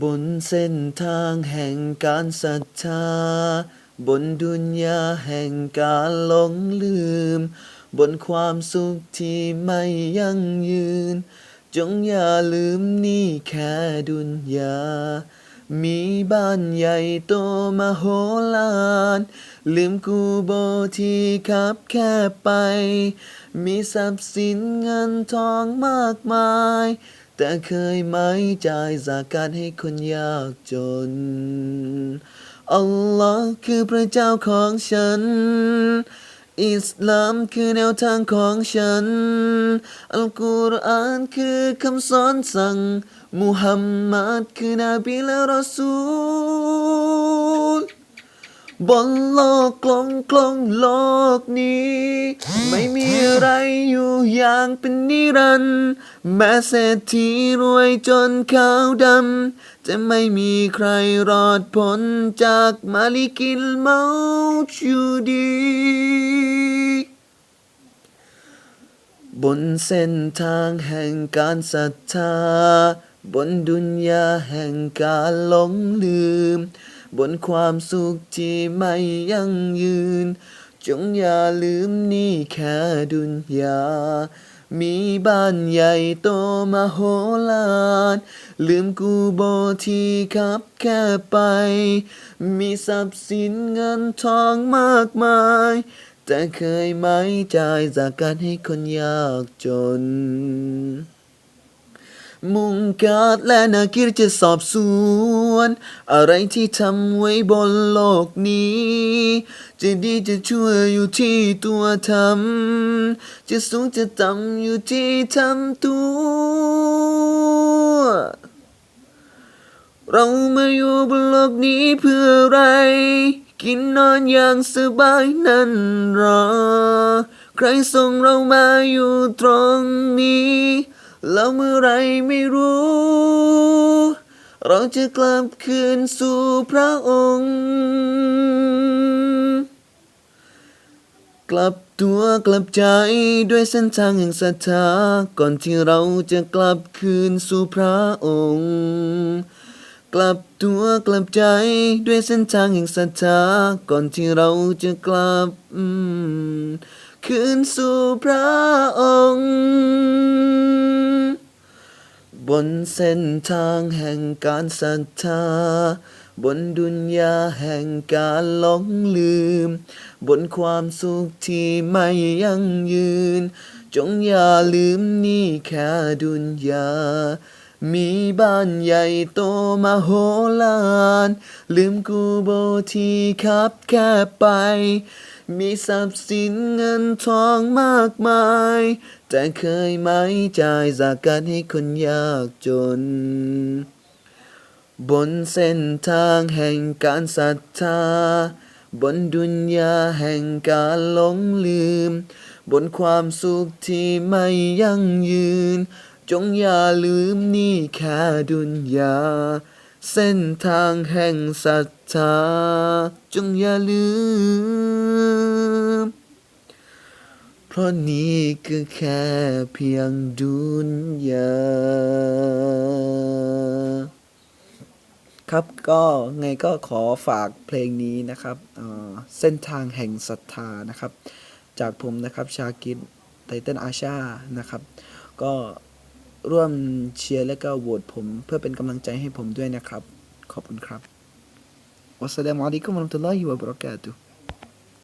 บนเส้นทางแห่งการศรัทธา บนดุนยาแห่งการหลงลืม บนความสุขที่ไม่ยั่งยืน จงอย่าลืมนี่แค่ดุนยา มีบ้านใหญ่โตมโหฬารลืมกูโบที่ขับแค่ไป มีทรัพย์สินเงินทองมากมาย แต่เคยไหมจ่ายจากการให้คนยากจน อัลลอฮ์คือพระเจ้าของฉัน อิสลามคือแนวทางของฉัน อัลกุรอานคือคำสอนสั่ง มุฮัมมัดคือนบีและรอซูล บนโลกกลมกลมโลกนี้ ไม่มีอะไรอยู่อย่างเป็นนิรันดร์แม้เศรษฐีรวยจนขาวดำ จะไม่มีใครรอดพ้นจากมาลิกิลเมาต์อยู่ดี บนเส้นทางแห่งการศรัทธา บนดุนยาแห่งการหลงลืม บนความสุขที่ไม่ยั่งยืน จงอย่าลืมนี่แค่ดุนยา มีบ้านใหญ่โตมโหฬารลืมกูโบที่ขับแค่ไป มีทรัพย์สินเงินทองมากมาย แต่เคยไหมจ่ายจากการให้คนยากจน มุงกาดและนากิรจะสอบสวน อะไรที่ทำไว้บนโลกนี้ จะดีจะชั่วอยู่ที่ตัวทำ จะสูงจะต่ำอยู่ที่ทำตัว เรามาอยู่บนโลกนี้เพื่ออะไร กินนอนอย่างสบายนั่นหรอ ใครส่งเรามาอยู่ตรงนี้ แล้วเมื่อไรไม่รู้ เราจะกลับคืนสู่พระองค์ กลับตัวกลับใจด้วยเส้นทางแห่งศรัทธาก่อนที่เราจะกลับคืนสู่พระองค์ กลับตัวกลับใจด้วยเส้นทางแห่งศรัทธาก่อนที่เราจะกลับคืนสู่พระองค์ บนเส้นทางแห่งการศรัทธา บนดุนยาแห่งการหลงลืม บนความสุขที่ไม่ยั่งยืน จงอย่าลืมนี่แค่ดุนยา มีบ้านใหญ่โตมโหฬารลืมกูโบที่ขับแค่ไป มีทรัพย์สินเงินทองมากมาย แต่เคยไหมจ่ายจากการให้คนยากจน บนเส้นทางแห่งการศรัทธา บนดุนยาแห่งการหลงลืม บนความสุขที่ไม่ยั่งยืน จงอย่าลืมนี่แค่ดุนยา เส้นทางแห่งศรัทธาจงอย่าลืม เพราะนี่คือแค่เพียงดุนยาครับก็ไงก็ขอฝากเพลงนี้นะครับเอ่อเส้นทางแห่งศรัทธานะครับ จากผมนะครับชากิดไตเติ้ลอาชานะครับ ก็ ร่วมเชียร์และก็โหวตผม เพื่อเป็นกำลังใจให้ผมด้วยนะครับ ขอบคุณครับวัสสลามุอะลัยกุมวะเราะห์มะตุลลอฮิวะบะเราะกาตุฮ์